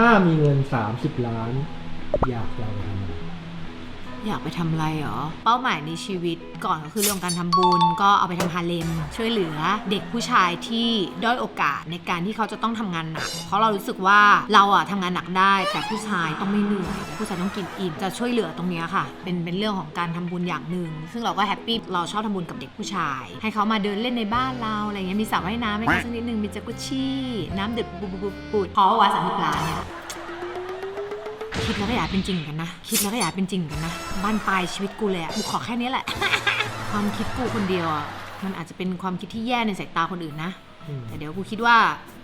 ถ้ามีเงิน 30 ล้าน อยากจะทำอะไร อยากไปทำอะไรหรอ เป้าหมายในชีวิตก่อนก็คือเรื่องการทำบุญ ก็เอาไปทำฮาเลม ช่วยเหลือเด็กผู้ชายที่ด้อยโอกาสในการที่เขาจะต้องทำงานหนัก เพราะเรารู้สึกว่าเราอะทำงานหนักได้ แต่ผู้ชายต้องไม่เหนื่อย ผู้ชายต้องกินอิ่มจะช่วยเหลือตรงเนี้ยค่ะ เป็นเป็นเรื่องของการทำบุญอย่างหนึ่ง ซึ่งเราก็แฮปปี้ เราชอบทำบุญกับเด็กผู้ชาย ให้เขามาเดินเล่นในบ้านเราอะไรเงี้ย มีสระว่ายน้ำให้เขาสักนิดนึง มีจากุชชี่ น้ำดื่มบุบบุบบุบบุบเพราว่าสามีปลาเนี่ย คิดแล้วก็อยากเป็นจริงเหมือนกันนะ คิดแล้วก็อยากเป็นจริงเหมือนกันนะบ้านปลายชีวิตกูเลยอะกูขอแค่นี้แหละ ความคิดกูคนเดียวอะมันอาจจะเป็นความคิดที่แย่ในสายตาคนอื่นนะอืมแต่เดี๋ยวกูคิดว่า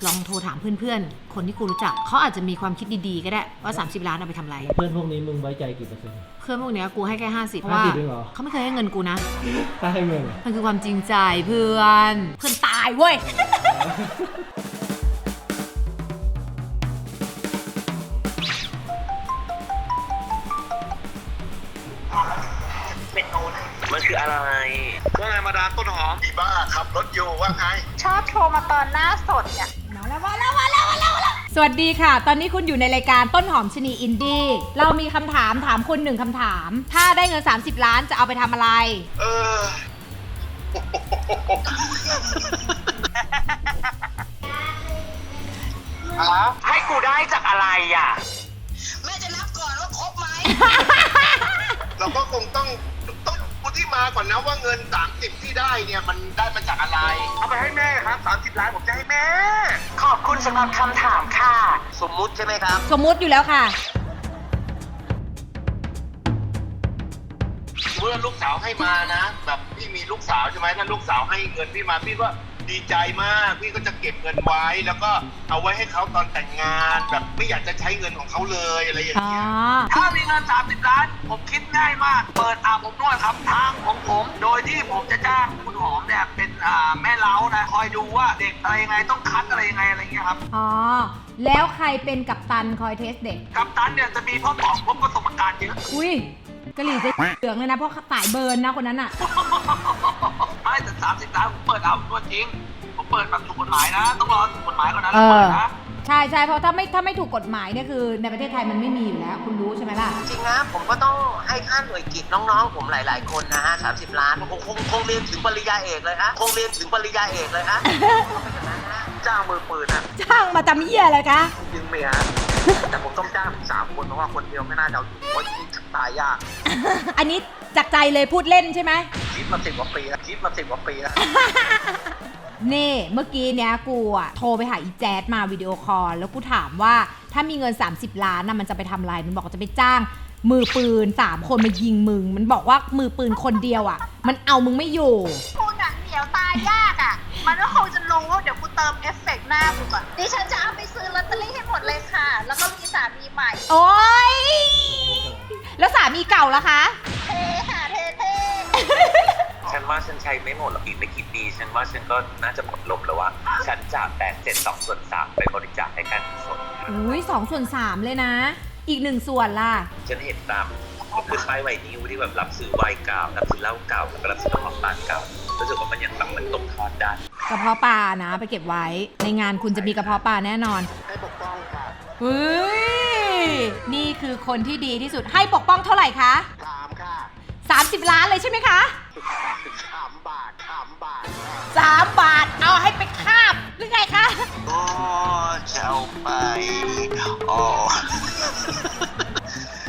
ลองโทรถามเพื่อนๆ คนที่กูรู้จักเขาอาจจะมีความคิดดีๆ ก็ได้ว่า 30 ล้านเอาไปทำอะไร เพื่อนพวกนี้มึงไว้ใจกี่เปอร์เซ็นต์ เพื่อนพวกเนี้ยกูให้แค่ 50เพราะว่า50เองเหรอ เขาไม่เคยให้เงินกูนะ ถ้าให้เงินอะ มันคือความจริงใจเพื่อน เพื่อนตายเว้ย คืออะไร ว่าไงมาดามต้นหอมอีบ้าขับรถอยู่ว่าไง ชอบโทรมาตอนหน้าสดเนี่ยสวัสดีค่ะ ตอนนี้คุณอยู่ในรายการต้นหอมชะนีอินดี้เรามีคำถามถามคุณหนึ่งคำถาม ถ้าได้เงิน 30 ล้านจะเอาไปทำอะไร เออ ให้กูได้จากอะไรอะ แม่จะนับก่อนว่าครบไหม เราก็คงต้องต้องพูด ที่มาก่อนนะว่าเงิน 30 ที่ได้เนี่ยมันได้มาจากอะไร เอาไปให้แม่ครับ 30 ล้านผมจะให้แม่ ขอบคุณสำหรับคำถามค่ะ สมมุติใช่ไหมครับ สมมุติอยู่แล้วค่ะ สมมติว่าลูกสาวให้มานะ แบบพี่มีลูกสาวใช่ไหมถ้าลูกสาวให้เงินพี่มาพี่ก็ ดีใจมากพี่ก็จะเก็บเงินไว้ แล้วก็เอาไว้ให้เขาตอนแต่งงานแบบไม่อยากจะใช้เงินของเขาเลยอะไรอย่างอ๋อ เงี้ยถ้ามีเงิน 30 ล้าน ผมคิดง่ายมาก เปิดอาบอบนวดครับทางของผม โดยที่ผมจะจ้างคุณหอมเนี่ยเป็นอ่าแม่เล้านะคอยดูว่าเด็กอะไรยังไงต้องคัดอะไรยังไงอะไรเงี้ยครับ อ๋อ แล้วใครเป็นกัปตันคอยเทสเด็ก กับตันเนี่ยจะมีพ่อหมอพบประสบการณ์เยอะ อุ้ยกะหรี่จะเหลืองเลยนะ เพราะสายเบิร์นนะคนนั้นอะานผมเปิดอาบอบนวดจริง ผมเปิดแบบถูกกฎหมายนะ ต้องรอถูกกฎหมายก่อนนะเอแล้วเปิอดนะ ใช่ใช่เพราะถ้าไม่ถ้าไม่ถูกกฎหมายเนี่ยคือ ในประเทศไทยมันไม่มีอยู่แล้ว คุณรู้ใช่ไหมล่ะ จริงนะผมก็ต้องให้ค่าหน่วยกิจน้องๆ ผมหลาย ๆ คนนะฮะสามสิบล้านคงคงคงเรียนถึงปริญญาเอกเลยฮะคงเรียนถึงปริญญาเอกเลยฮะต้องเป็นอย่างนั้นนะจ้างมือปืนนะจ้างมาจำเหี้ยอะไรคะยิงเมียแต่ผมต้องจ้างถึงสามคนเพราะว่าคนเดียวไม่น่าจะเอาอยู่เพราะยิง ตายยาก อันนี้จากใจเลยพูดเล่นใช่ไหม คิดมาสิบกว่าปีแล้วคิดมาสิบกว่าปีแล้วนี่เมื่อกี้เนี้ยกูอะโทรไปหาอีแจ๊ดมาวิดีโอคอลแล้วกูถามว่าถ้ามีเงิน 30 ล้านนะมันจะไปทำอะไร มันบอกว่าจะไปจ้าง มือปืน 3 คนมายิงมึง มันบอกว่ามือปืนคนเดียวอะมันเอามึงไม่อยู่คุณอะเหนียวตายยากอะ มันก็คงจะรู้ว่าเดี๋ยวกูเติมเอฟเฟกต์หน้ากูก่อนดิฉันจะเอาไปซื้อลอตเตอรี่ให้หมดเลยค่ะ แล้วก็มีสามีใหม่ โอ๊ยแล้วสามีเก่าล่ะคะ เท่ค่ะเท่เท่ฉันว่าฉันใช้ไม่หมดหรอกอีกไม่กี่ปีฉันว่าฉันก็น่าจะหมดลมแล้วว่า ฉันจะแบ่งเจ็ดสองส่วนสามไปบริจาคให้การกุศลอุ้ยสองส่วนสามเลยนะ อีกหนึ่งส่วนล่ะ ฉันเห็นตามคือป้ายไวนิวที่แบบรับซื้อไวน์เก่ารับซื้อเหล้าเก่าแล้วก็รับซื้อน้ำหอมปานเก่ารู้สึกว่ามันยังแบบมันตกทอดได้กระเพาะปลานะ ไปเก็บไว้ในงานคุณจะมีกระเพาะปลาแน่นอนให้ปกป้องค่ะ เฮ้ย นี่คือคนที่ดีที่สุด ให้ปกป้องเท่าไหร่คะ ถามค่ะ30 ล้านเลยใช่ไหมคะ ถามบาทถามบาท3บาท เอาให้ไปคาบหรือไงคะโอ้จะเอาไปอ๋อ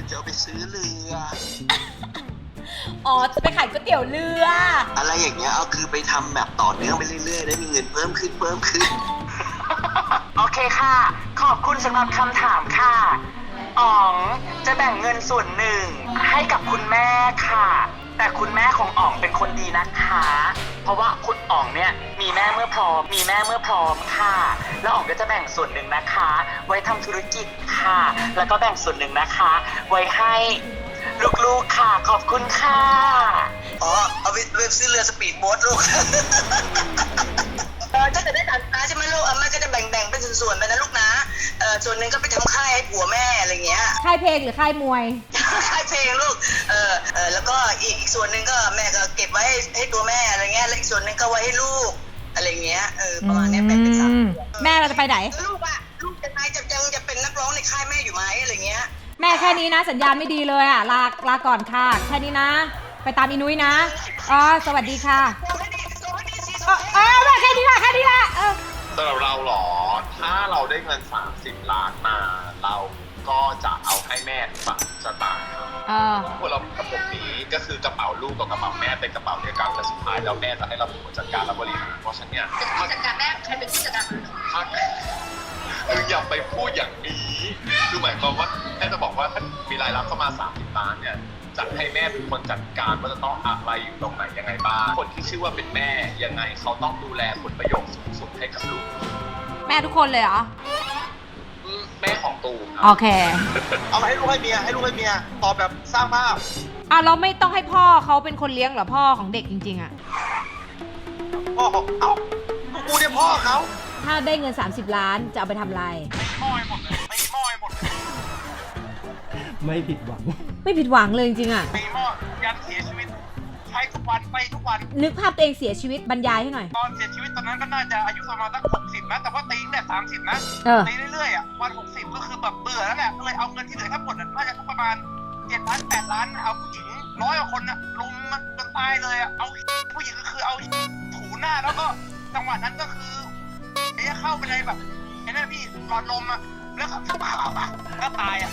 จะเอาไปซื้อเรือ อ๋อ จะไปขายก๋วยเตี๋ยวเรือ อะไรอย่างเงี้ยเอาคือไปทำแบบต่อเนื่องไปเรื่อยๆได้มีเงินเพิ่มขึ้นเพิ่มขึ้น โอเคค่ะ ขอบคุณสำหรับคำถามค่ะอ๋องจะแบ่งเงินส่วนหนึ่งให้กับคุณแม่ค่ะ แต่คุณแม่ของอ๋องเป็นคนดีนะคะ เพราะว่าคุณอ๋องเนี่ยมีแม่เมื่อพร้อม มีแม่เมื่อพร้อมค่ะ แล้วอ๋องก็จะแบ่งส่วนหนึ่งนะคะ ไว้ทำธุรกิจค่ะ แล้วก็แบ่งส่วนหนึ่งนะคะ ไว้ให้ลูกๆค่ะ ขอบคุณค่ะ อ๋อ เอาไปไปซื้อเรือสปีดโบ๊ทลูก เออถ้าเกิดได้ตัดนะใช่ไหมลูกเอ ส่วนๆไปนะลูกนะเออส่วนหนึ่งก็ไปทำค่ายให้ผัวแม่อะไรเงี้ย ค่ายเพลงหรือค่ายมวย ค่ายเพลงลูกเออเออแล้วก็อีกอีกส่วนหนึ่งก็แม่ก็เก็บไว้ให้ให้ตัวแม่อะไรเงี้ยแล้วอีกส่วนหนึ่งก็ไว้ให้ลูกอะไรเงี้ยเออประมาณเนี้ยแบ่งเป็นสามอืมส่วนแม่เราจะไปไหน แล้วลูกอะลูกจะนายจะยังจะเป็นนักร้องร้องในค่ายแม่อยู่ไหมอะไรเงี้ย แม่แค่นี้นะ สัญญาณไม่ดีเลยอะ ลาลาก่อนค่ะ แค่นี้นะ ไปตามอีนุ้ยนะอ๋อสวัสดีค่ะ ส่งให้ดีส่งให้ดีสิเออเออแม่แค่นี้ละแค่นี้ละเออ สำหรับเราเหรอ ถ้าเราได้เงิน 30 ล้านมาเราก็จะเอาให้แม่ทุกบาททุกสตางค์ครับเออ พวกเรากระปุกนี้ก็คือกระเป๋าลูกกับกระเป๋าแม่เป็นกระเป๋าเดียวกันแต่สุดท้ายแล้วแม่จะให้เราเป็นคนจัดการและบริหารเพราะฉะนั้นเนี่ยถ้าจัดการแม่ใครเป็นผู้จัดการถ้าคืออย่าไปพูดอย่างนี้คือหมายความว่าแม่จะบอกว่าถ้ามีรายรับเข้ามา 30 ล้านเนี่ยจะให้แม่เป็นคนจัดการว่าจะต้องอะไรอยู่ตรงไหนยังไงบ้างคนที่ชื่อว่าเป็นแม่ยังไงเขาต้องดูแลผลประโยชน์สูงสุดให้กับลูกแม่ทุกคนเลยเหรออืมแม่ของตูมคโอรับเคเอามาให้ลูกให้เมียให้ลูกให้เมียตอบแบบสร้างภาพอะเราไม่ต้องให้พ่อเขาเป็นคนเลี้ยงเหรอพ่อของเด็กจริง ๆอะพ่อของเอ้ากูเนี่ยพ่อเขาถ้าได้เงิน 30 ล้านจะเอาไปทำอะไรม่อยหมดเลยไม่ม่อยหมดเลยไม่ผิดหวัง ไม่ผิดหวังเลยจริงๆอะไม่ม่อยยันเสียชีวิตใช้ทุกวัน ไปทุกวัน นึกภาพตัวเองเสียชีวิตบรรยายให้หน่อย ตอนเสียชีวิตตอนนั้นก็น่าจะอายุประมาณสักหกสิบนะแต่ว่าตีเนี่ยสามสิบนะเออ ตีเรื่อยๆอะวันหกสิบก็คือแบบเบื่อแล้วแหละก็เลยเอาเงินที่เหลือทั้งหมดอะน่าจะประมาณเจ็ดล้านแปดล้านเอาผู้หญิงร้อยกว่าคนน่ะลุมมันจนตายเลยอะเอาผู้หญิงก็คือเอาถูหน้าแล้วก็จังหวะนั้นก็คือไอ้เข้าไปในแบบไอ้นั่นพี่หลอดลมอะแล้วก็ก็ตายอะ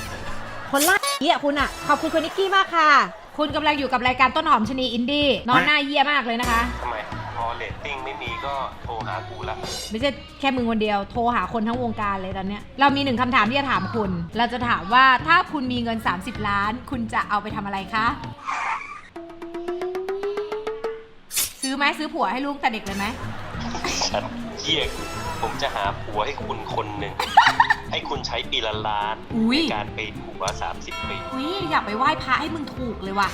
คนล่าเหี้ยคุณอะ ขอบคุณคุณนิกกี้มากค่ะ คุณกำลังอยู่กับรายการต้นหอมชะนีอินดี้นอนหน้าเยี่ยมากเลยนะคะ ทำไม พอเรตติ้งไม่มีก็โทรหากูละไม่ใช่แค่มึงคนเดียวโทรหาคนทั้งวงการเลยตอนเนี้ยเรามีหนึ่งคำถามที่จะถามคุณ เราจะถามว่าถ้าคุณมีเงิน 30 ล้าน คุณจะเอาไปทำอะไรคะ ซื้อไหมซื้อผัวให้ลูกแต่เด็กเลยไหมฉันเยี่ยผมจะหาผัวให้คุณคนหนึ่ง ให้คุณใช้ปีละล้านอุ๊ย ในการไปผัว30ปี อุ้ย อยากไปไหว้พระให้มึงถูกเลยว่ะ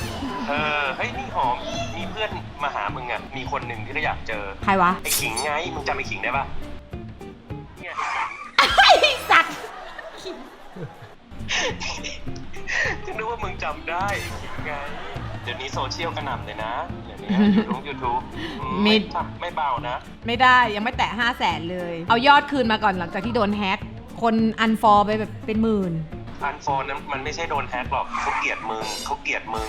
เออเฮ้ยนี่หอม มีเพื่อนมาหามึงอะ มีคนหนึ่งที่ก็อยากเจอ ใครวะ ไอ้ขิงไง มึงจำไอ้ขิงได้ปะเนี่ยไอ้สัตว์ฉันนึกว่ามึงจำได้ไอ้ขิงไง เดี๋ยวนี้โซเชียลกระหน่ำเลยนะ เดี๋ยวนี้ยูทูบยูทูบมิไม่ดจับไม่เบานะ ไม่ได้ยังไม่แตะ5 0 0แสนเลย เอายอดคืนมาก่อนหลังจากที่โดนแฮ็กคนอันฟอลไปแบบเป็นหมื่น อันโฟนนั้นมันไม่ใช่โดนแฮกหรอกเขาเกลียดมึงเขาเกลียดมึง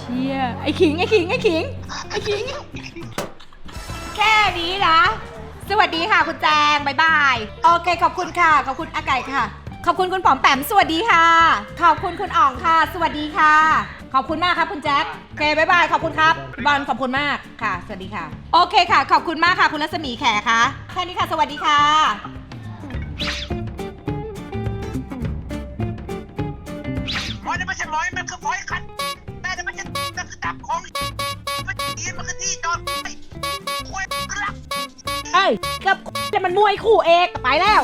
เชี่ยไอ้ขิงไอ้ขิงไอ้ขิงไอ้ขิง แค่นี้นะ สวัสดีค่ะคุณแจงบายบายโอเคขอบคุณค่ะขอบคุณอาไก่ค่ะ ขอบคุณคุณป๋อมแปมสวัสดีค่ะ ขอบคุณคุณอ่องค่ะ สวัสดีค่ะ ขอบคุณมากครับคุณแจ็คโอเคบายบายขอบคุณครับบอลขอบคุณมากค่ะ สวัสดีค่ะ โอเคค่ะ ขอบคุณมากค่ะ คุณรัศมีแขค่ะแค่นี้ค่ะ สวัสดีค่ะ อยนี่ไม่ใช่มอยมันคือมอยคันแต่จะไม่ใช่มันคือดับของมันยืนมันคือที่จอดไอ้คุยกลักเอ้ยกับแต่มันมวยคู่เอกไปแล้ว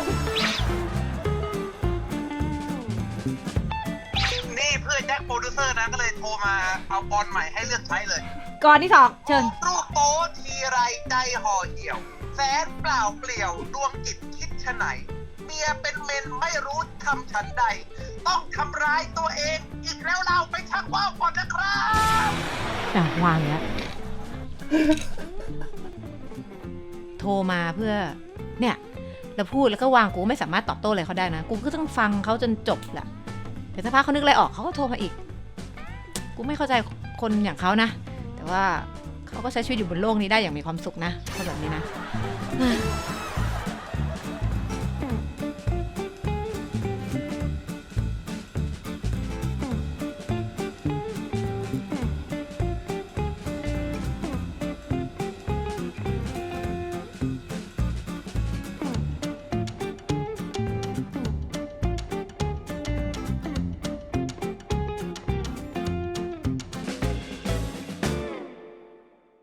นี่เพื่อนแจ็คโปรดิวเซอร์นะก็เลยโทรมาเอาบอลใหม่ให้เลือกใช้เลยก่อนที่สองเชิญ รูปโป๊ทีไรใจห่อเหี่ยวแสนเปล่าเปลี่ยวดวงจิตคิดชะไหนเมียเป็นเมนไม่รู้ทำฉันใด ต้องทำร้ายตัวเอง อีกแล้วเราไปชักว่าวก่อนนะครับอะวางแล้ว โทรมาเพื่อ เนี่ย แล้วพูดแล้วก็วางกูไม่สามารถตอบโต้อะไรเขาได้นะ กูก็ต้องฟังเขาจนจบแหละแต่ถ้าพักเขานึกอะไรออกเขาก็โทรมาอีก กูไม่เข้าใจคนอย่างเขานะ แต่ว่าเขาก็ใช้ชีวิตอยู่บนโลกนี้ได้อย่างมีความสุขนะเขาแบบนี้นะ